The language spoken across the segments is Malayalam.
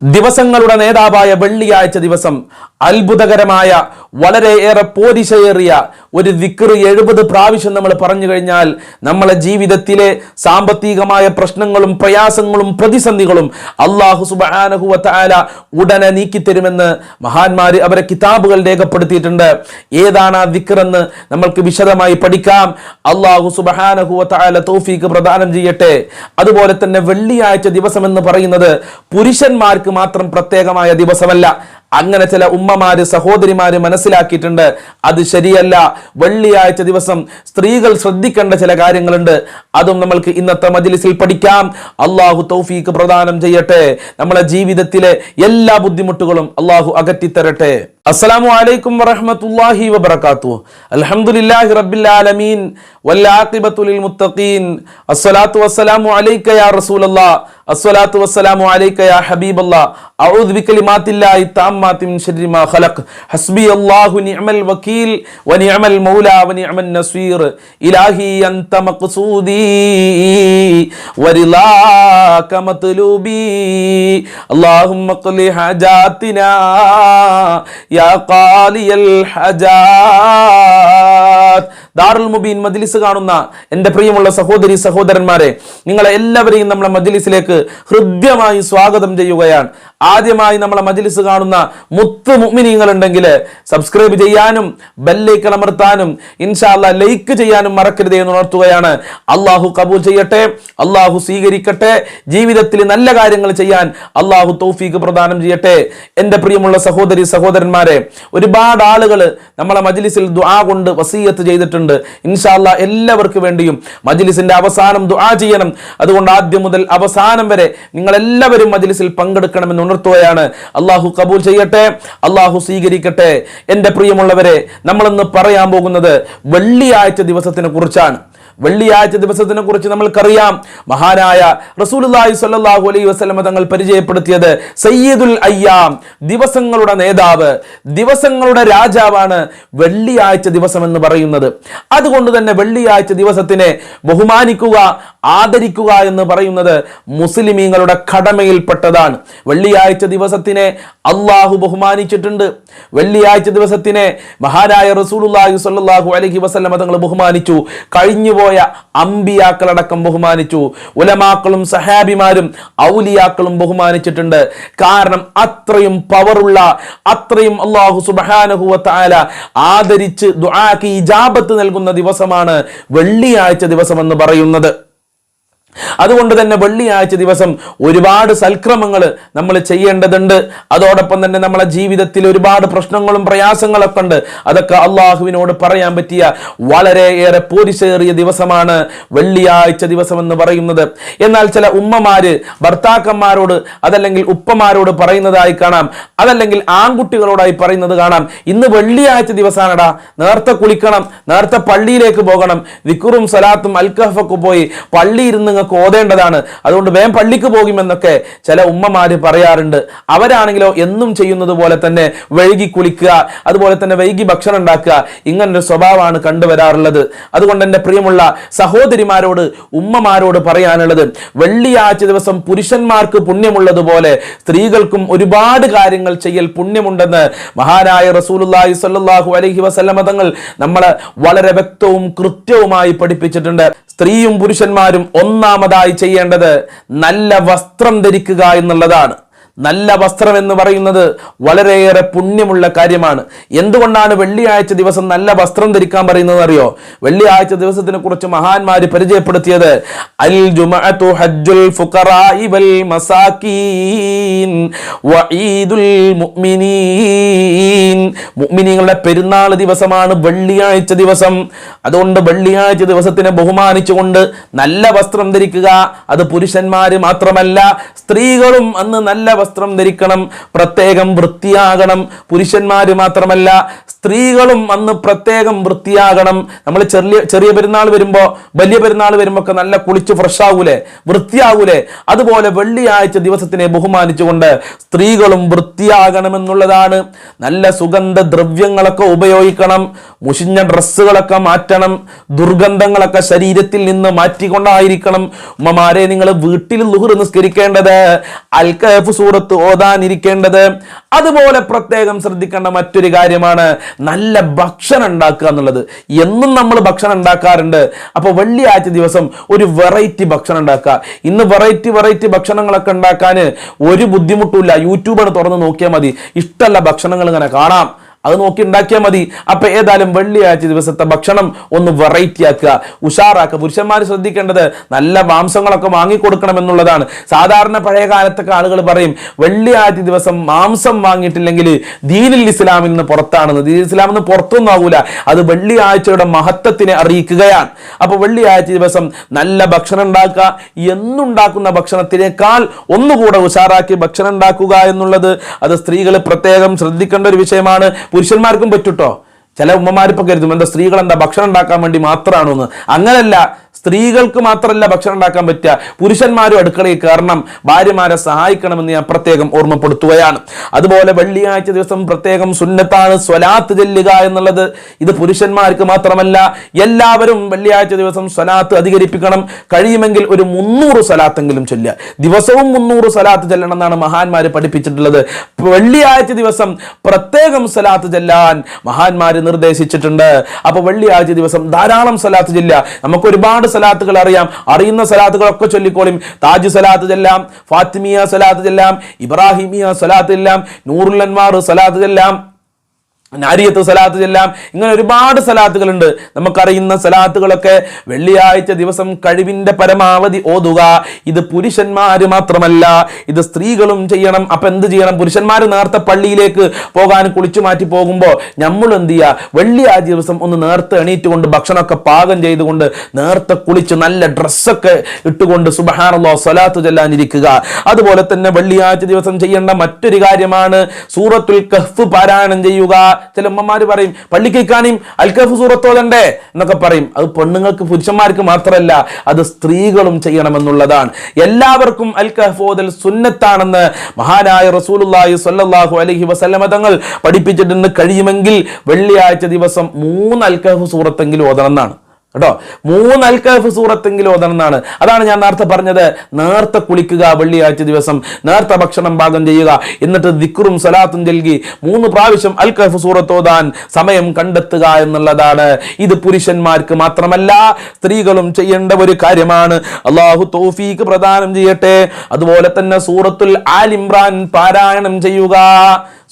ദിവസങ്ങളുടെ നേതാവായ വെള്ളിയാഴ്ച ദിവസം അത്ഭുതകരമായ വളരെയേറെ പോരിശയേറിയ ഒരു ദിക്കർ എഴുപത് പ്രാവശ്യം നമ്മൾ പറഞ്ഞു കഴിഞ്ഞാൽ നമ്മളെ ജീവിതത്തിലെ സാമ്പത്തികമായ പ്രശ്നങ്ങളും പ്രയാസങ്ങളും പ്രതിസന്ധികളും അള്ളാഹു സുബാനഹുവ താല ഉടനെ നീക്കിത്തരുമെന്ന് മഹാന്മാര് അവരെ കിതാബുകൾ രേഖപ്പെടുത്തിയിട്ടുണ്ട്. ഏതാണ് ആ വിക്ർ എന്ന് നമ്മൾക്ക് വിശദമായി പഠിക്കാം. അള്ളാഹു സുബാനഹുവ താല തൗഫീക്ക് പ്രദാനം ചെയ്യട്ടെ. അതുപോലെ തന്നെ വെള്ളിയാഴ്ച ദിവസം എന്ന് പറയുന്നത് പുരുഷന്മാർക്ക് മാത്രം പ്രത്യേകമായ ദിവസമല്ല. അങ്ങനെ ചില ഉമ്മമാര് സഹോദരിമാര് മനസ്സിലാക്കിയിട്ടുണ്ട്. അത് ശരിയല്ല. വെള്ളിയാഴ്ച ദിവസം സ്ത്രീകൾ ശ്രദ്ധിക്കേണ്ട ചില കാര്യങ്ങളുണ്ട്. അതും നമ്മൾക്ക് ഇന്നത്തെ മജ്ലിസിൽ പഠിക്കാം. അള്ളാഹു തൗഫീക്ക് പ്രദാനം ചെയ്യട്ടെ. നമ്മളെ ജീവിതത്തിലെ എല്ലാ ബുദ്ധിമുട്ടുകളും അള്ളാഹു അകറ്റിത്തരട്ടെ. അസ്സലാമു അലൈക്കും വറഹ്മത്തുള്ളാഹി വബറകാതുഹു. അൽഹംദുലില്ലാഹി റബ്ബിൽ ആലമീൻ. വല്ലാഖിബത്തു ലിൽ മുത്തഖീൻ. അസ്സലാത്തു വസ്സലാമു അലൈക യാ റസൂലല്ലാഹ് അസ്സലാത്തു വസ്സലാമു അലൈക യാ ഹബീബല്ലാഹ് അഊദു ബികലിമാത്തില്ലാഹി താമ്മാതി മിൻ ശർരി മാ ഖലഖ്. ഹസ്ബി നിഅമൽ വകീൽ. വനിഅമൽ മൗലാ വനിഅമൻ നസീർ. ഇലാഹി അൻത മഖ്സൂദി. ورضاك مطلوبي اللهم اقل حاجاتنا يا قالي الحاجات ദാറുൽ മുബീൻ മജ്ലിസ് കാണുന്ന എന്റെ പ്രിയമുള്ള സഹോദരി സഹോദരന്മാരെ നിങ്ങളെ എല്ലാവരെയും നമ്മളെ മജ്ലിസിലേക്ക് ഹൃദ്യമായി സ്വാഗതം ചെയ്യുകയാണ്. ആദ്യമായി നമ്മളെ മജ്ലിസ് കാണുന്ന മുത്ത് മുഅ്മിനീങ്ങൾ ഉണ്ടെങ്കിൽ സബ്സ്ക്രൈബ് ചെയ്യാനും ബെല്ലൈക്കൺ അമർത്താനും ഇൻഷാല്ല ലൈക്ക് ചെയ്യാനും മറക്കരുത് എന്ന് ഉണർത്തുകയാണ്. അള്ളാഹു കബൂൽ ചെയ്യട്ടെ അള്ളാഹു സ്വീകരിക്കട്ടെ ജീവിതത്തിൽ നല്ല കാര്യങ്ങൾ ചെയ്യാൻ അള്ളാഹു തൗഫീഖ് പ്രദാനം ചെയ്യട്ടെ. എന്റെ പ്രിയമുള്ള സഹോദരി സഹോദരന്മാരെ ഒരുപാട് ആളുകൾ നമ്മളെ മജ്ലിസിൽ ദുആ കൊണ്ട് വസീയത്ത് ചെയ്തിട്ടുണ്ട്. ഇൻഷാല്ല എല്ലാവർക്കും വേണ്ടിയും മജ്ലിസിന്റെ അവസാനം ദുആ ചെയ്യണം. അതുകൊണ്ട് ആദ്യം മുതൽ അവസാനം വരെ നിങ്ങൾ എല്ലാവരും മജ്ലിസിൽ പങ്കെടുക്കണമെന്ന് ഉണർത്തുകയാണ്. അള്ളാഹു കബൂൽ ചെയ്യട്ടെ. അള്ളാഹു സ്വീകരിക്കട്ടെ. എന്റെ പ്രിയമുള്ളവരെ നമ്മളിന്ന് പറയാൻ പോകുന്നത് വെള്ളിയാഴ്ച ദിവസത്തിനെ കുറിച്ചാണ്. വെള്ളിയാഴ്ച ദിവസത്തിനെ കുറിച്ച് നമ്മൾക്കറിയാം. മഹാനായ റസൂലുള്ളാഹി സല്ലാഹു അലൈ വസ്ലമ തങ്ങൾ പരിചയപ്പെടുത്തിയത് സയ്യിദുൽ അയ്യാം ദിവസങ്ങളുടെ നേതാവ് ദിവസങ്ങളുടെ രാജാവാണ് വെള്ളിയാഴ്ച ദിവസം എന്ന് പറയുന്നത്. അതുകൊണ്ട് തന്നെ വെള്ളിയാഴ്ച ദിവസത്തിനെ ബഹുമാനിക്കുക ആദരിക്കുക എന്ന് പറയുന്നത് മുസ്ലിമീങ്ങളുടെ കടമയിൽപ്പെട്ടതാണ്. വെള്ളിയാഴ്ച ദിവസത്തിനെ അള്ളാഹു ബഹുമാനിച്ചിട്ടുണ്ട്. വെള്ളിയാഴ്ച ദിവസത്തിനെ മഹാനായ റസൂലുള്ളാഹി സ്വല്ലല്ലാഹു അലൈഹി വസല്ലമ തങ്ങൾ ബഹുമാനിച്ചു. കഴിഞ്ഞുപോയ അമ്പിയാക്കളടക്കം ബഹുമാനിച്ചു. ഉലമാക്കളും സഹാബിമാരും ഔലിയാക്കളും ബഹുമാനിച്ചിട്ടുണ്ട്. കാരണം അത്രയും പവറുള്ള അത്രയും അള്ളാഹു തആല ആദരിച്ച് ഇജാബത്ത് നൽകുന്ന ദിവസമാണ് വെള്ളിയാഴ്ച ദിവസം എന്ന് പറയുന്നത്. അതുകൊണ്ട് തന്നെ വെള്ളിയാഴ്ച ദിവസം ഒരുപാട് സൽക്രമങ്ങൾ നമ്മൾ ചെയ്യേണ്ടതുണ്ട്. അതോടൊപ്പം തന്നെ നമ്മളെ ജീവിതത്തിൽ ഒരുപാട് പ്രശ്നങ്ങളും പ്രയാസങ്ങളൊക്കെ ഉണ്ട്. അതൊക്കെ അള്ളാഹുവിനോട് പറയാൻ പറ്റിയ വളരെയേറെ പോരിശേറിയ ദിവസമാണ് വെള്ളിയാഴ്ച ദിവസം എന്ന് പറയുന്നത്. എന്നാൽ ചില ഉമ്മമാര് ഭർത്താക്കന്മാരോട് അതല്ലെങ്കിൽ ഉപ്പമാരോട് പറയുന്നതായി കാണാം. അതല്ലെങ്കിൽ ആൺകുട്ടികളോടായി പറയുന്നത് കാണാം. ഇന്ന് വെള്ളിയാഴ്ച ദിവസമാണടാ നേരത്തെ കുളിക്കണം നേരത്തെ പള്ളിയിലേക്ക് പോകണം. വിക്കുറും സലാത്തും അൽക്കഹഫൊക്കെ പോയി പള്ളി ഇരുന്ന് നിങ്ങൾക്ക് ഓതേണ്ടതാണ് അതുകൊണ്ട് വേം പള്ളിക്ക് പോകുമെന്നൊക്കെ ചില ഉമ്മമാര് പറയാറുണ്ട്. അവരാണെങ്കിലോ എന്നും ചെയ്യുന്നത് പോലെ തന്നെ വൈകി കുളിക്കുക അതുപോലെ തന്നെ വൈകി ഭക്ഷണം ഉണ്ടാക്കുക ഇങ്ങനൊരു സ്വഭാവമാണ് കണ്ടുവരാറുള്ളത്. അതുകൊണ്ട് എന്റെ പ്രിയമുള്ള സഹോദരിമാരോട് ഉമ്മമാരോട് പറയാനുള്ളത് വെള്ളിയാഴ്ച ദിവസം പുരുഷന്മാർക്ക് പുണ്യമുള്ളതുപോലെ സ്ത്രീകൾക്കും ഒരുപാട് കാര്യങ്ങൾ ചെയ്യൽ പുണ്യമുണ്ടെന്ന് മഹാനായ റസൂലുള്ളാഹി സ്വല്ലല്ലാഹു അലഹി വസല്ലമ തങ്ങൾ നമ്മളെ വളരെ വ്യക്തവും കൃത്യവുമായി പഠിപ്പിച്ചിട്ടുണ്ട്. സ്ത്രീയും പുരുഷന്മാരും ഒന്നാമതായി ചെയ്യേണ്ടത് നല്ല വസ്ത്രം ധരിക്കുക എന്നുള്ളതാണ്. നല്ല വസ്ത്രം എന്ന് പറയുന്നത് വളരെയേറെ പുണ്യമുള്ള കാര്യമാണ്. എന്തുകൊണ്ടാണ് വെള്ളിയാഴ്ച ദിവസം നല്ല വസ്ത്രം ധരിക്കാൻ പറയുന്നത് അറിയോ? വെള്ളിയാഴ്ച ദിവസത്തിനെ കുറിച്ച് മഹാന്മാര് പരിചയപ്പെടുത്തിയത് അൽ ജുമഅതു ഹജ്ജുൽ ഫുഖറാഇ വൽ മസാകീൻ മുഅ്മിനീൻ. മുഅ്മിനീങ്ങളുടെ പെരുന്നാൾ ദിവസമാണ് വെള്ളിയാഴ്ച ദിവസം. അതുകൊണ്ട് വെള്ളിയാഴ്ച ദിവസത്തിനെ ബഹുമാനിച്ചുകൊണ്ട് നല്ല വസ്ത്രം ധരിക്കുക. അത് പുരുഷന്മാര് മാത്രമല്ല സ്ത്രീകളും അന്ന് നല്ല വസ്ത്രം ധരിക്കണം പ്രത്യേകം വൃത്തിയാകണം. പുരുഷന്മാർ മാത്രമല്ല സ്ത്രീകളും അന്ന് പ്രത്യേകം വൃത്തിയാകണം. നമ്മൾ ചെറിയ ചെറിയ പെരുന്നാൾ വരുമ്പോൾ വലിയ പെരുന്നാൾ വരുമ്പോൾ ഒക്കെ നല്ല കുളിച്ച് ഫ്രഷ് ആവൂലേ? വൃത്തിയാവൂലേ? അതുപോലെ വെള്ളിയാഴ്ച ദിവസത്തിനെ ബഹുമാനിച്ചുകൊണ്ട് സ്ത്രീകളും വൃത്തിയാകണമെന്നുള്ളതാണ്. നല്ല സുഗന്ധ ദ്രവ്യങ്ങളൊക്കെ ഉപയോഗിക്കണം. മുഷിഞ്ഞ ഡ്രസ്സുകളൊക്കെ മാറ്റണം. ദുർഗന്ധങ്ങളൊക്കെ ശരീരത്തിൽ നിന്ന് മാറ്റിക്കൊണ്ടായിരിക്കണം. ഉമ്മമാരെ നിങ്ങൾ വീട്ടിൽ ലുഹുർ നിസ്കരിക്കേണ്ടത്. അൽക്കഫ് സൂറത്ത് ഓതാനിരിക്കേണ്ടത്? അതുപോലെ പ്രത്യേകം ശ്രദ്ധിക്കേണ്ട മറ്റൊരു കാര്യമാണ് നല്ല ഭക്ഷണം ഉണ്ടാക്കുക എന്നുള്ളത്. എന്നും നമ്മൾ ഭക്ഷണം ഉണ്ടാക്കാറുണ്ട്. അപ്പോൾ വെള്ളിയാഴ്ച ദിവസം ഒരു വെറൈറ്റി ഭക്ഷണം ഉണ്ടാക്കുക. ഇന്ന് വെറൈറ്റി വെറൈറ്റി ഭക്ഷണങ്ങളൊക്കെ ഉണ്ടാക്കാൻ ഒരു ബുദ്ധിമുട്ടുമില്ല. യൂട്യൂബാണ് തുറന്ന് നോക്കിയാൽ മതി. ഇഷ്ടമല്ല ഭക്ഷണങ്ങൾ ഇങ്ങനെ കാണാം. അത് നോക്കി ഉണ്ടാക്കിയാൽ മതി. അപ്പൊ ഏതായാലും വെള്ളിയാഴ്ച ദിവസത്തെ ഭക്ഷണം ഒന്ന് വെറൈറ്റി ആക്കുക. ഉഷാറാക്കുക. പുരുഷന്മാർ ശ്രദ്ധിക്കേണ്ടത് നല്ല മാംസങ്ങളൊക്കെ വാങ്ങിക്കൊടുക്കണം എന്നുള്ളതാണ്. സാധാരണ പഴയ കാലത്തൊക്കെ ആളുകൾ പറയും വെള്ളിയാഴ്ച ദിവസം മാംസം വാങ്ങിയിട്ടില്ലെങ്കിൽ ദീനിൽ ഇസ്ലാമിൽ നിന്ന് പുറത്താണെന്ന്. ദീനിൽ ഇസ്ലാമിൽ നിന്ന് പുറത്തൊന്നും ആവൂല. അത് വെള്ളിയാഴ്ചയുടെ മഹത്വത്തിനെ അറിയിക്കുകയാണ്. അപ്പൊ വെള്ളിയാഴ്ച ദിവസം നല്ല ഭക്ഷണം ഉണ്ടാക്കുക. എന്നുണ്ടാക്കുന്ന ഭക്ഷണത്തിനേക്കാൾ ഒന്നുകൂടെ ഉഷാറാക്കി ഭക്ഷണം ഉണ്ടാക്കുക എന്നുള്ളത് അത് സ്ത്രീകൾ പ്രത്യേകം ശ്രദ്ധിക്കേണ്ട ഒരു വിഷയമാണ്. പുരുഷന്മാർക്കും പറ്റുട്ടോ? ചില ഉമ്മമാരിപ്പോൾ കരുതും എന്താ സ്ത്രീകൾ എന്താ ഭക്ഷണം ഉണ്ടാക്കാൻ വേണ്ടി മാത്രമാണോ എന്ന് അങ്ങനല്ല സ്ത്രീകൾക്ക് മാത്രമല്ല ഭക്ഷണം ഉണ്ടാക്കാൻ പറ്റുക. പുരുഷന്മാരും അടുക്കളയിൽ കയറണം ഭാര്യമാരെ സഹായിക്കണമെന്ന് ഞാൻ പ്രത്യേകം ഓർമ്മപ്പെടുത്തുകയാണ്. അതുപോലെ വെള്ളിയാഴ്ച ദിവസം പ്രത്യേകം സുന്നത്താണ് സ്വലാത്ത് ചെല്ലുക എന്നുള്ളത്. ഇത് പുരുഷന്മാർക്ക് മാത്രമല്ല എല്ലാവരും വെള്ളിയാഴ്ച ദിവസം സ്വലാത്ത് അധികരിപ്പിക്കണം. കഴിയുമെങ്കിൽ ഒരു മുന്നൂറ് സ്വലാത്തെങ്കിലും ചൊല്ലുക. ദിവസവും മുന്നൂറ് സ്വലാത്ത് ചെല്ലണം എന്നാണ് മഹാന്മാർ പഠിപ്പിച്ചിട്ടുള്ളത്. വെള്ളിയാഴ്ച ദിവസം പ്രത്യേകം സ്വലാത്ത് ചെല്ലാൻ മഹാന്മാർ നിർദ്ദേശിച്ചിട്ടുണ്ട്. അപ്പൊ വെള്ളിയാഴ്ച ദിവസം ധാരാളം സലാത്ത് ചെല്ലുക. നമുക്ക് ഒരുപാട് സലാത്തുകൾ അറിയാം. അറിയുന്ന സലാത്തുകളൊക്കെ ചൊല്ലിക്കോളും. താജ് സലാത്ത് ചെല്ലാം ഫാത്തിമിയ സലാത്ത് ചെല്ലാം ഇബ്രാഹിമിയ സലാത്ത് ചെല്ലാം നൂറുൽ സലാത്ത് ചെല്ലാം. നാരിയത്ത് സലാത്ത് ചെല്ലാം. ഇങ്ങനെ ഒരുപാട് സലാത്തുകളുണ്ട് നമുക്കറിയുന്ന സലാത്തുകളൊക്കെ വെള്ളിയാഴ്ച ദിവസം കഴിവിന്റെ പരമാവധി ഓതുക. ഇത് പുരുഷന്മാര് മാത്രമല്ല ഇത് സ്ത്രീകളും ചെയ്യണം. അപ്പൊ എന്ത് ചെയ്യണം? പുരുഷന്മാർ നേർത്ത പള്ളിയിലേക്ക് പോകാൻ കുളിച്ചു മാറ്റി പോകുമ്പോൾ നമ്മൾ എന്ത് ചെയ്യുക വെള്ളിയാഴ്ച ദിവസം ഒന്ന് നേർത്ത് എണീറ്റ് കൊണ്ട് ഭക്ഷണമൊക്കെ പാകം ചെയ്തുകൊണ്ട് നേർത്ത കുളിച്ച് നല്ല ഡ്രസ്സൊക്കെ ഇട്ടുകൊണ്ട് സുബഹാനല്ലോ സലാത്ത് ചെല്ലാനിരിക്കുക. അതുപോലെ തന്നെ വെള്ളിയാഴ്ച ദിവസം ചെയ്യേണ്ട മറ്റൊരു കാര്യമാണ് സൂറത്തുൽ കഹ്ഫ് പാരായണം ചെയ്യുക. ചില ഉമ്മമാര് പറയും പള്ളിക്ക് കാണും അൽക്കഫ് സൂറത്തോതണ്ടേ എന്നൊക്കെ പറയും. അത് പെണ്ണുങ്ങൾക്ക് പുരുഷന്മാർക്ക് മാത്രമല്ല അത് സ്ത്രീകളും ചെയ്യണമെന്നുള്ളതാണ്. എല്ലാവർക്കും അൽക്കഫ് സുന്നത്താണെന്ന് മഹാനായ റസൂലുള്ളാഹി സ്വല്ലല്ലാഹു അലൈഹി വസല്ലമ തങ്ങൾ പഠിപ്പിച്ചിട്ടുണ്ട്. കഴിയുമെങ്കിൽ വെള്ളിയാഴ്ച ദിവസം മൂന്ന് അൽക്കഫ് സൂറത്തെങ്കിലും ഓതണം എന്നാണ്. കേട്ടോ? മൂന്ന് അൽക്കഫ് സൂറത്തെങ്കിലും ഓതണമെന്നാണ്. അതാണ് ഞാൻ നേരത്തെ പറഞ്ഞത്. നേരത്തെ കുളിക്കുക വെള്ളിയാഴ്ച ദിവസം നേരത്തെ ഭക്ഷണം പാകം ചെയ്യുക എന്നിട്ട് ദിക്റും സലാത്തും നൽകി മൂന്ന് പ്രാവശ്യം അൽക്കഫ് സൂറത്ത് ഓതാൻ സമയം കണ്ടെത്തുക എന്നുള്ളതാണ്. ഇത് പുരുഷന്മാർക്ക് മാത്രമല്ല സ്ത്രീകളും ചെയ്യേണ്ട ഒരു കാര്യമാണ്. അള്ളാഹു തോഫീക്ക് പ്രദാനം ചെയ്യട്ടെ. അതുപോലെ തന്നെ സൂറത്തുൽ ആലിംറാൻ പാരായണം ചെയ്യുക.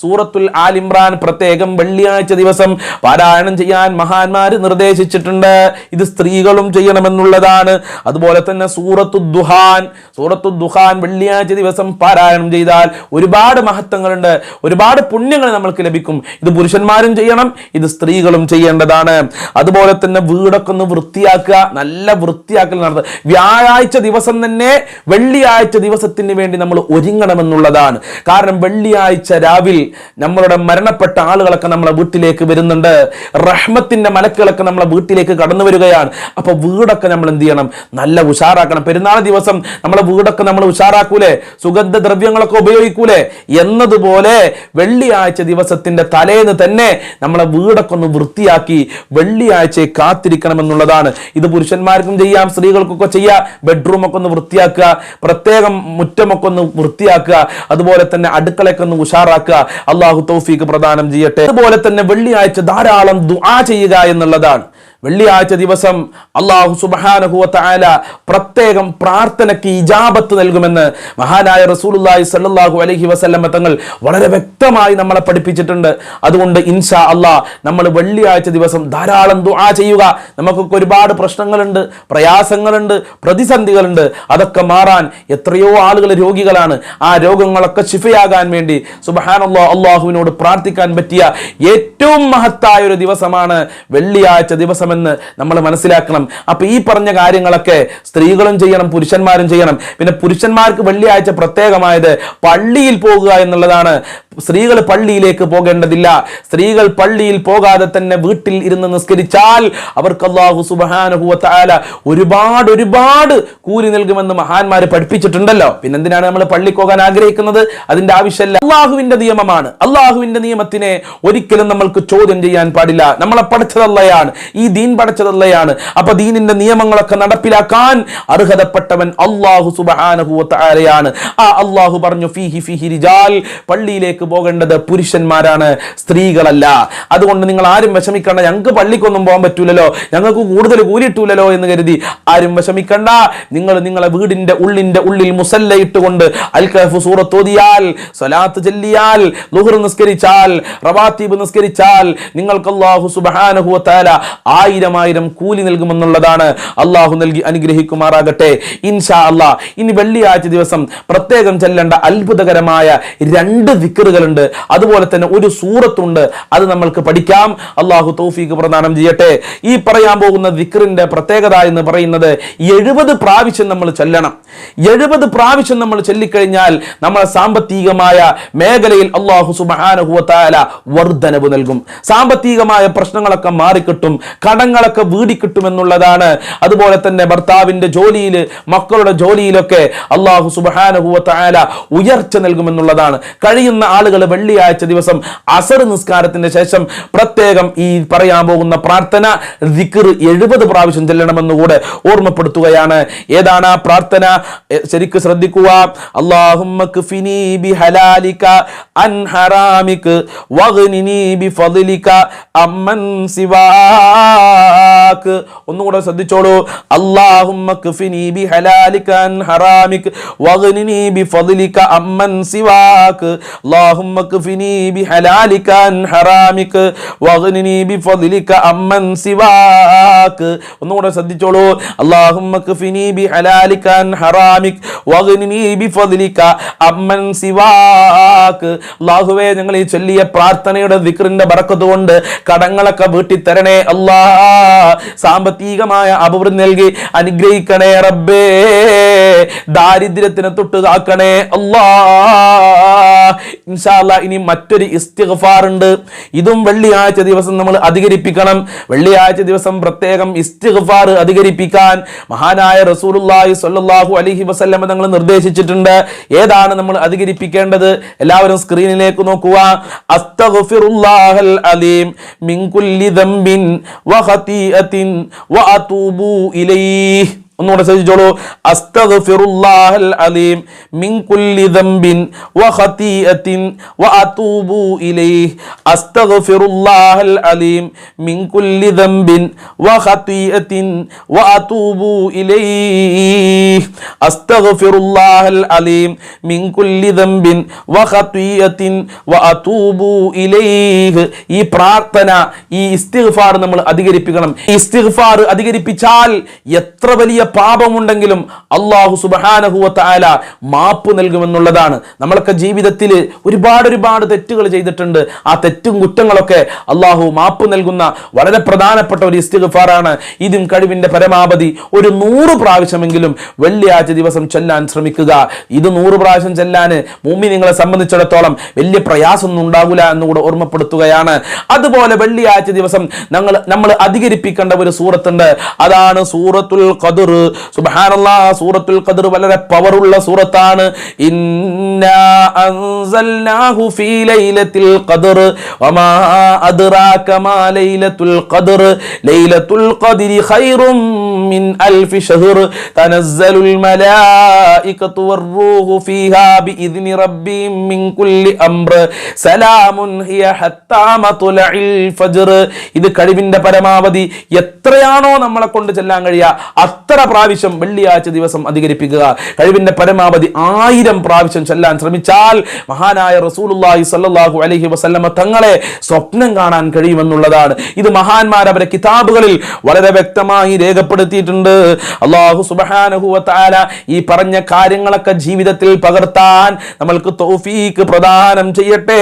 സൂറത്തുൽ ആൽ ഇമ്രാൻ പ്രത്യേകം വെള്ളിയാഴ്ച ദിവസം പാരായണം ചെയ്യാൻ മഹാന്മാർ നിർദ്ദേശിച്ചിട്ടുണ്ട്. ഇത് സ്ത്രീകളും ചെയ്യണമെന്നുള്ളതാണ്. അതുപോലെ തന്നെ സൂറത്തു ദുഹാൻ സൂറത്തു ദുഹാൻ വെള്ളിയാഴ്ച ദിവസം പാരായണം ചെയ്താൽ ഒരുപാട് മഹത്വങ്ങളുണ്ട് ഒരുപാട് പുണ്യങ്ങൾ നമ്മൾക്ക് ലഭിക്കും. ഇത് പുരുഷന്മാരും ചെയ്യണം ഇത് സ്ത്രീകളും ചെയ്യേണ്ടതാണ്. അതുപോലെ തന്നെ വീടൊക്കെ ഒന്ന് വൃത്തിയാക്കുക നല്ല വൃത്തിയാക്കൽ നടത്തുക വ്യാഴാഴ്ച ദിവസം തന്നെ വെള്ളിയാഴ്ച ദിവസത്തിന് വേണ്ടി നമ്മൾ ഒരുങ്ങണമെന്നുള്ളതാണ്. കാരണം വെള്ളിയാഴ്ച രാവിലെ നമ്മളുടെ മരണപ്പെട്ട ആളുകളൊക്കെ നമ്മളെ വീട്ടിലേക്ക് വരുന്നുണ്ട്. റഹ്മത്തിന്റെ മലക്കുകളൊക്കെ നമ്മളെ വീട്ടിലേക്ക് കടന്നു വരികയാണ്. അപ്പോൾ വീടൊക്കെ നമ്മൾ എന്ത് ചെയ്യണം? നല്ല ഉഷാറാക്കണം. പെരുന്നാൾ ദിവസം നമ്മളെ വീടൊക്കെ നമ്മൾ ഉഷാറാക്കൂലേ? സുഗന്ധ ദ്രവ്യങ്ങളൊക്കെ ഉപയോഗിക്കൂലേ? എന്നതുപോലെ വെള്ളിയാഴ്ച ദിവസത്തിന്റെ തലേന്ന് തന്നെ നമ്മളെ വീടൊക്കെ ഒന്ന് വൃത്തിയാക്കി വെള്ളിയാഴ്ചയെ കാത്തിരിക്കണം എന്നുള്ളതാണ്. ഇത് പുരുഷന്മാർക്കും ചെയ്യാം സ്ത്രീകൾക്കൊക്കെ ചെയ്യാം. ബെഡ്റൂം ഒക്കെ ഒന്ന് വൃത്തിയാക്കുക പ്രത്യേകം മുറ്റമൊക്കെ ഒന്ന് വൃത്തിയാക്കുക അതുപോലെ തന്നെ അടുക്കളയൊക്കെ ഒന്ന് ഉഷാറാക്കുക. അള്ളാഹു തൗഫീഖ് പ്രദാനം ചെയ്യട്ടെ. അതുപോലെ തന്നെ വെള്ളിയാഴ്ച ധാരാളം ദുആ ചെയ്യുക എന്നുള്ളതാണ്. വെള്ളിയാഴ്ച ദിവസം അള്ളാഹു സുബാനഹുല പ്രത്യേകം പ്രാർത്ഥനയ്ക്ക് ഇജാബത്ത് നൽകുമെന്ന് മഹാനായ റസൂലുല്ലാഹി സല്ലാഹു അലഹി വസല്ലമ തങ്ങൾ വളരെ വ്യക്തമായി നമ്മളെ പഠിപ്പിച്ചിട്ടുണ്ട്. അതുകൊണ്ട് ഇൻഷാ അള്ളാഹ് നമ്മൾ വെള്ളിയാഴ്ച ദിവസം ധാരാളം ദുആ ചെയ്യുക. നമുക്കൊക്കെ ഒരുപാട് പ്രശ്നങ്ങളുണ്ട് പ്രയാസങ്ങളുണ്ട് പ്രതിസന്ധികളുണ്ട്. അതൊക്കെ മാറാൻ എത്രയോ ആളുകൾ രോഗികളാണ്. ആ രോഗങ്ങളൊക്കെ ശിഫയാകാൻ വേണ്ടി സുബഹാനല്ലാ അള്ളാഹുവിനോട് പ്രാർത്ഥിക്കാൻ പറ്റിയ ഏറ്റവും മഹത്തായ ഒരു ദിവസമാണ് വെള്ളിയാഴ്ച ദിവസമെന്ന് നമ്മൾ മനസ്സിലാക്കണം. അപ്പോൾ ഈ പറഞ്ഞ കാര്യങ്ങളൊക്കെ സ്ത്രീകളും ചെയ്യണം പുരുഷന്മാരും ചെയ്യണം. പിന്നെ പുരുഷന്മാർക്ക് വെള്ളിയാഴ്ച പ്രത്യേകമായത് പള്ളിയിൽ പോകുക എന്നുള്ളതാണ്. സ്ത്രീകൾ പള്ളിയിലേക്ക് പോകേണ്ടതില്ല. സ്ത്രീകൾ പള്ളിയിൽ പോകാതെ തന്നെ വീട്ടിൽ ഇരുന്ന് നിസ്കരിച്ചാൽ അവർക്ക് അള്ളാഹു സുബാനുഹുവ താല ഒരുപാട് ഒരുപാട് കൂലി നൽകുമെന്ന് മഹാന്മാർ പഠിപ്പിച്ചിട്ടുണ്ടല്ലോ. പിന്നെന്തിനാണ് നമ്മൾ പള്ളി പോകാൻ ആഗ്രഹിക്കുന്നത്? അതിന്റെ ആവശ്യമല്ല. അള്ളാഹുവിന്റെ നിയമമാണ്. അള്ളാഹുവിന്റെ നിയമത്തിനെ ഒരിക്കലും നമ്മൾക്ക് ചോദ്യം ചെയ്യാൻ പാടില്ല. നമ്മളെ പഠിച്ചതല്ലയാണ്. ഈ ദീൻ പഠിച്ചതല്ലയാണ്. അപ്പൊ ദീനിന്റെ നിയമങ്ങളൊക്കെ നടപ്പിലാക്കാൻ അർഹതപ്പെട്ടവൻ അള്ളാഹു സുബാനുഹുവത്താരയാണ് ആ അള്ളാഹു പറഞ്ഞു ഫിഹി ഫിഹി റിജാൽ. പള്ളിയിലേക്ക് പോകേണ്ടത് പുരുഷന്മാരാണ് സ്ത്രീകളല്ല. അതുകൊണ്ട് നിങ്ങൾ ആരും വിഷമിക്കേണ്ട. ഞങ്ങൾക്ക് പള്ളിക്കൊന്നും പോകാൻ പറ്റൂലല്ലോ. ഞങ്ങൾക്ക് കൂടുതൽ കൂലിട്ടൂലല്ലോ എന്ന് കരുതി ആരും വിഷമിക്കണ്ട. നിങ്ങൾ നിങ്ങളെ വീടിന്റെ ഉള്ളിന്റെ ഉള്ളിൽ മുസല്ല ഇട്ടുകൊണ്ട് കഹഫ് സൂറത്ത് ഓതിയാൽ സ്വലാത്ത് ചെല്ലിയാൽ ലുഹർ നിസ്കരിച്ചാൽ റവാത്തീബ് നിസ്കരിച്ചാൽ നിങ്ങൾക്ക് അള്ളാഹു തആല ആയിരം ആയിരം കൂലി നൽകുമെന്നുള്ളതാണ്. അള്ളാഹു നൽകി അനുഗ്രഹിക്കുമാറാകട്ടെ. ഇൻഷാ അല്ലാ ഇനി വെള്ളിയാഴ്ച ദിവസം പ്രത്യേകം ചെല്ലേണ്ട അത്ഭുതകരമായ രണ്ട് ദിക്കറുകളുണ്ട് അതുപോലെ തന്നെ ഒരു സൂറത്തുണ്ട്. അത് നമ്മൾക്ക് പഠിക്കാം. അള്ളാഹു തൗഫീഖ് പ്രദാനം ചെയ്യട്ടെ. ഈ പറയാൻ പോകുന്ന ദിക്റിന്റെ പ്രത്യേകത എന്ന് പറയുന്നത് എഴുപത് പ്രാവശ്യം നമ്മൾ ചെല്ലണം. എഴുപത് പ്രാവശ്യം നമ്മൾ ചൊല്ലിക്കഴിഞ്ഞാൽ നമ്മളെ സാമ്പത്തികമായ മേഖലയിൽ അള്ളാഹു സുബാനുഹുവത്താല വർധനവ് നൽകും. സാമ്പത്തികമായ പ്രശ്നങ്ങളൊക്കെ മാറിക്കിട്ടും കടങ്ങളൊക്കെ വീടിക്കിട്ടും എന്നുള്ളതാണ്. അതുപോലെ തന്നെ ഭർത്താവിന്റെ ജോലിയിൽ മക്കളുടെ ജോലിയിലൊക്കെ അള്ളാഹു സുബാനുഹുവത്താല ഉയർച്ച നൽകുമെന്നുള്ളതാണ്. കഴിയുന്ന ആളുകൾ വെള്ളിയാഴ്ച ദിവസം അസർ നിസ്കാരത്തിന്റെ ശേഷം പ്രത്യേകം ഈ പറയാൻ പോകുന്ന പ്രാർത്ഥന ദിക്ർ എഴുപത് പ്രാവശ്യം ചെല്ലണമെന്ന് കൂടെ ഓർമ്മപ്പെടുത്തുകയാണ്. ഏതാണ് ആ പ്രാർത്ഥന? ശരിക്ക് ശ്രദ്ധിക്കുക. ഒന്നുകൂടെ ശ്രദ്ധിച്ചോളൂ. അല്ലാഹുമ്മ ക്ഫിനി ബിഹലാലിക അൻ വഗ്നിനി അല്ലാഹുമ്മ اكفني بحلالك عن ഹറാമിക വഗ്നിനി بفضلك عمن سواك ഒന്നുകൂടെ ശ്രദ്ധിച്ചോളൂ. اللهم اكفني بحلالك عن حرامك واغنني بفضلك സിവാക്. അല്ലാഹുവേ ഞങ്ങൾ ഈ ചൊല്ലിയ പ്രാർത്ഥനയുടെ ദിക്റിന്റെ ബറക്കത്ത് കൊണ്ട് കടങ്ങളൊക്കെ വീട്ടി തരണേ അല്ലാ. സാമ്പത്തികമായ അഭിവൃദ്ധി നൽകി അനുഗ്രഹിക്കണേ റബ്ബേ. ദാരിദ്ര്യത്തിനെ തൊട്ടുതാക്കണേ അല്ലാ. ഇൻഷാ അല്ലാ ഇനി മറ്റൊരു ഉണ്ട്. ഇതും വെള്ളിയാഴ്ച ദിവസം നമ്മൾ അധികരിപ്പിക്കണം. വെള്ളിയാഴ്ച ദിവസം പ്രത്യേകം ഇസ്തിഗ്ഫാർ അധികരിപ്പിക്കാൻ മഹാനായ റസൂലുള്ളാഹി സ്വല്ലല്ലാഹു അലൈഹി വസല്ലമ തങ്ങൾ നിർദ്ദേശിച്ചിട്ടുണ്ട്. ഏതാണ് നമ്മൾ അധികരിപ്പിക്കേണ്ടത്? എല്ലാവരും സ്ക്രീനിലേക്ക് നോക്കുക. അസ്തഗ്ഫിറുല്ലാഹൽ അലീം മിൻ കുല്ലി ദംബിൻ വ ഖതീഅത്തിൻ ഇലൈഹി. ഒന്നുകൂടെ ശ്രദ്ധിച്ചോളൂ. അസ്തഗ്ഫിറുല്ലാഹൽ അലീം മിൻ കുല്ലി ദംബിൻ വ ഖതീഅത്തിൻ വ അതൂബു ഇലൈഹി. അസ്തഗ്ഫിറുല്ലാഹൽ അലീം മിൻ കുല്ലി ദംബിൻ വ ഖതീഅത്തിൻ വ അതൂബു ഇലൈഹി. അസ്തഗ്ഫിറുല്ലാഹൽ അലീം മിൻ കുല്ലി ദംബിൻ വ ഖതീഅത്തിൻ വ അതൂബു ഇലൈഹി. ഈ പ്രാർത്ഥന ഈ ഇസ്തിഗ്ഫാർ നമ്മൾ അധികരിപ്പിക്കണം. ഇസ്തിഗ്ഫാർ അധികരിപ്പിച്ചാൽ എത്ര വലിയ പാപമുണ്ടെങ്കിലും അള്ളാഹു സുബഹാനഹുവത്തായാല മാപ്പ് നൽകുമെന്നുള്ളതാണ്. നമ്മളൊക്കെ ജീവിതത്തിൽ ഒരുപാട് ഒരുപാട് തെറ്റുകൾ ചെയ്തിട്ടുണ്ട്. ആ തെറ്റും കുറ്റങ്ങളൊക്കെ അള്ളാഹു മാപ്പ് നൽകുന്ന വളരെ പ്രധാനപ്പെട്ട ഒരു ഇസ്തിഗഫാറാണ്. ഇതും കഴിവിന്റെ പരമാവധി ഒരു നൂറ് പ്രാവശ്യമെങ്കിലും വെള്ളിയാഴ്ച ദിവസം ചെല്ലാൻ ശ്രമിക്കുക. ഇത് നൂറ് പ്രാവശ്യം ചെല്ലാൻ മൂമി നിങ്ങളെ സംബന്ധിച്ചിടത്തോളം വലിയ പ്രയാസമൊന്നും ഉണ്ടാകില്ല എന്നുകൂടെ ഓർമ്മപ്പെടുത്തുകയാണ്. അതുപോലെ വെള്ളിയാഴ്ച ദിവസം ഞങ്ങൾ നമ്മൾ അധികരിപ്പിക്കേണ്ട ഒരു സൂറത്തുണ്ട്. അതാണ് സൂറത്തുൽ ഖദർ. സുബ്ഹാനല്ലാ സൂറത്തുൽ ഖദർ വളരെ പവറുള്ള സൂറത്താണ്. ഖദർ വമാ മാ ലൈലത്തുൽ ഖദർ. ലൈലത്തുൽ മിൻ ഷഹർ. ഇത് കഴിവിന്റെ പരമാവധി എത്രയാണോ നമ്മളെ കൊണ്ട് ചെല്ലാൻ കഴിയുക അത്ര പ്രാവശ്യം വെള്ളിയാഴ്ച ദിവസം അധികരിപ്പിക്കുക. കഴിവിന്റെ പരമാവധി ആയിരം പ്രാവശ്യം ചെല്ലാൻ ശ്രമിച്ചാൽ മഹാനായ റസൂലുള്ളാഹി സല്ലാഹു അലഹി വസല്ലമ തങ്ങളെ സ്വപ്നം കാണാൻ കഴിയുമെന്നുള്ളതാണ്. ഇത് മഹാന്മാർ അവരെ കിതാബുകളിൽ വളരെ വ്യക്തമായി രേഖപ്പെടുത്തിയിട്ടുണ്ട്. അള്ളാഹു സുബ്ഹാനഹു വ ഈ പറഞ്ഞ കാര്യങ്ങളൊക്കെ ജീവിതത്തിൽ പകർത്താൻ നമ്മൾക്ക് തൗഫീക്ക് പ്രദാനം ചെയ്യട്ടെ.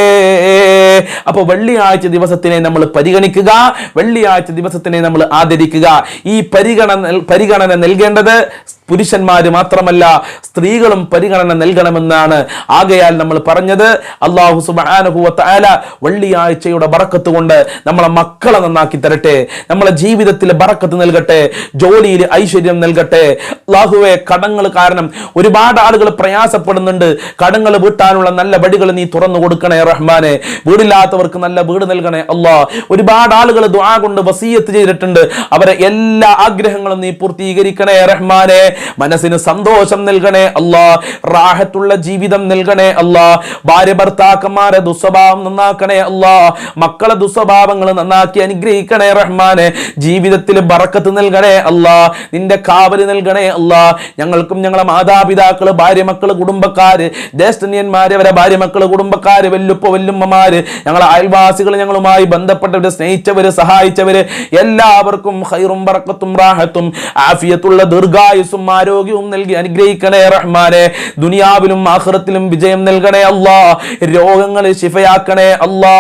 അപ്പോൾ വെള്ളിയാഴ്ച ദിവസത്തിനെ നമ്മൾ പരിഗണിക്കുക. വെള്ളിയാഴ്ച ദിവസത്തിനെ നമ്മൾ ആദരിക്കുക. ഈ പരിഗണന പരിഗണന നൽകേണ്ടത് പുരുഷന്മാര് മാത്രമല്ല സ്ത്രീകളും പരിഗണന നൽകണമെന്നാണ് ആകയാൽ നമ്മൾ പറഞ്ഞത്. അള്ളാഹു സുബാനുഭവത്തായ വെള്ളിയാഴ്ചയുടെ ബറക്കത്ത് കൊണ്ട് നമ്മളെ മക്കളെ നന്നാക്കി തരട്ടെ നമ്മളെ ജീവിതത്തിൽ ബറക്കത്ത് നൽകട്ടെ ജോലിയിൽ ഐശ്വര്യം നൽകട്ടെ. അള്ളാഹുവെ കടങ്ങൾ കാരണം ഒരുപാട് ആളുകൾ പ്രയാസപ്പെടുന്നുണ്ട്. കടങ്ങൾ വീട്ടാനുള്ള നല്ല വഴികൾ നീ തുറന്നു കൊടുക്കണേ റഹ്മാനെ. വീടില്ലാത്തവർക്ക് നല്ല വീട് നൽകണേ അള്ളാ ഒരുപാട് ആളുകൾ ദ്വാ കൊണ്ട് വസീയത്ത് ചെയ്തിട്ടുണ്ട്. അവരെ എല്ലാ ആഗ്രഹങ്ങളും നീ പൂർത്തീകരിക്കണേ റഹ്മാനെ. മനസ്സിന് സന്തോഷം നൽകണേ അല്ലാ. റാഹത്തുള്ള ജീവിതം നൽകണേ അല്ലാ. ഭാര്യ ഭർത്താക്കന്മാരെ ദുസ്വഭാവം നന്നാക്കണേ അല്ലാ. മക്കളെ ദുസ്വഭാവങ്ങൾ നന്നാക്കി അനുഗ്രഹിക്കണേ റഹ്മാനെ. ജീവിതത്തിൽ ബറക്കത്ത് നൽകണേ അല്ലാ. നിന്റെ കാവൽ നൽകണേ അല്ലാ. ഞങ്ങൾക്കും ഞങ്ങളെ മാതാപിതാക്കൾ ഭാര്യ മക്കൾ കുടുംബക്കാര് ജ്യേഷ്ഠനിയന്മാര് അവരെ ഭാര്യ മക്കൾ കുടുംബക്കാര് വല്ലുപ്പ വല്ലുമ്മമാര് ഞങ്ങളെ അയൽവാസികൾ ഞങ്ങളുമായി ബന്ധപ്പെട്ടവര് സ്നേഹിച്ചവര് സഹായിച്ചവര് എല്ലാവർക്കും ഹൈറും ബറക്കത്തും റാഹത്തും. ആഫിയത്തുള്ള ദീർഘായുസും ആരോഗ്യവും നൽകി അനുഗ്രഹിക്കണേ റഹ്മാനെ. ദുനിയാവിലും ആഹ്റത്തിലും വിജയം നൽകണേ അല്ലാ. രോഗങ്ങൾ ശിഫയാക്കണേ അല്ലാ.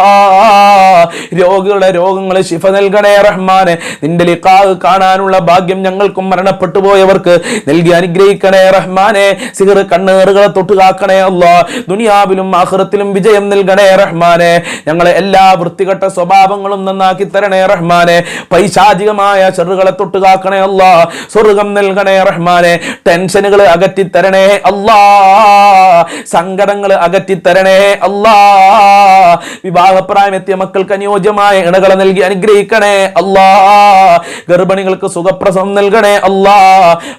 രോഗികളുടെ രോഗങ്ങൾ ശിഫ നൽകണേ റഹ്മാനെ. നിന്റെ ലിഖാഹ് കാണാനുള്ള ഭാഗ്യം ഞങ്ങൾക്കും മരണപ്പെട്ടു പോയവർക്ക് നൽകി അനുഗ്രഹിക്കണേ റഹ്മാനെ. സിഹർ കണ്ണേറുകളെ തൊട്ട് കാക്കണേ അല്ലാ. ദുനിയാവിലും ആഹ്റത്തിലും വിജയം നൽകണേ റഹ്മാനെ. ഞങ്ങളെ എല്ലാ വൃത്തികെട്ട സ്വഭാവങ്ങളും നന്നാക്കി തരണേ റഹ്മാനെ. പൈശാചികമായ ചെറുകളെ തൊട്ട് കാക്കണേ അല്ലാ. സ്വർഗം നൽകണേ റഹ്മാനെ ടെൻഷനുകൾ അകറ്റി തരണേ അല്ലാ. സങ്കടങ്ങൾ അകറ്റി തരണേ അല്ലാ. വിവാഹപ്രായം എത്തിയ മക്കൾക്ക് അനുയോജ്യമായ ഇണകൾ നൽകി അനുഗ്രഹിക്കണേ അല്ലാ. ഗർഭിണികൾക്ക് സുഖപ്രസവം നൽകണേ അല്ലാ.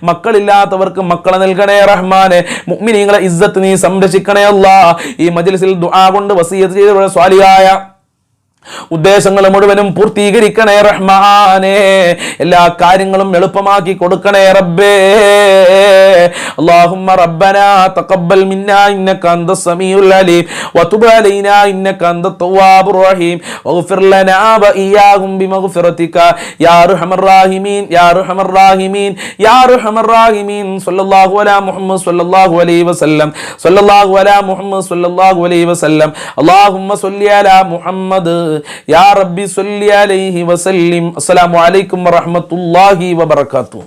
മക്കളില്ലാത്തവർക്ക് മക്കളെ നൽകണേ റഹ്മാനെ. മുഗ്മിനീങ്ങളെ ഇസ്സത്ത് നീ സംരക്ഷിക്കണേ അല്ലാ. ഈ മജ്ലിസിൽ ദുആ കൊണ്ട് വസീയത്ത് ചെയ്ത സ്വാലിയായ ഉദ്ദേശങ്ങൾ മുഴുവനും പൂർത്തീകരിക്കണേ റഹ്മാനെ എല്ലാ കാര്യങ്ങളും എളുപ്പമാക്കി കൊടുക്കണേ റബ്ബേ اللهم ربنا تقبل منا انك انت السميع العليم وتب علينا انك انت التواب الرحيم واغفر لنا واياهم بمغفرتك يا ارحم الراحمين يا ارحم الراحمين يا ارحم الراحمين صلى الله على محمد صلى الله عليه وسلم صلى الله على محمد صلى الله عليه وسلم اللهم صل على محمد യാ റബ്ബി അലൈഹി വസല്ലിം അസ്സലാമു അലൈക്കും വറഹ്മത്തുള്ളാഹി വബറകാതുഹു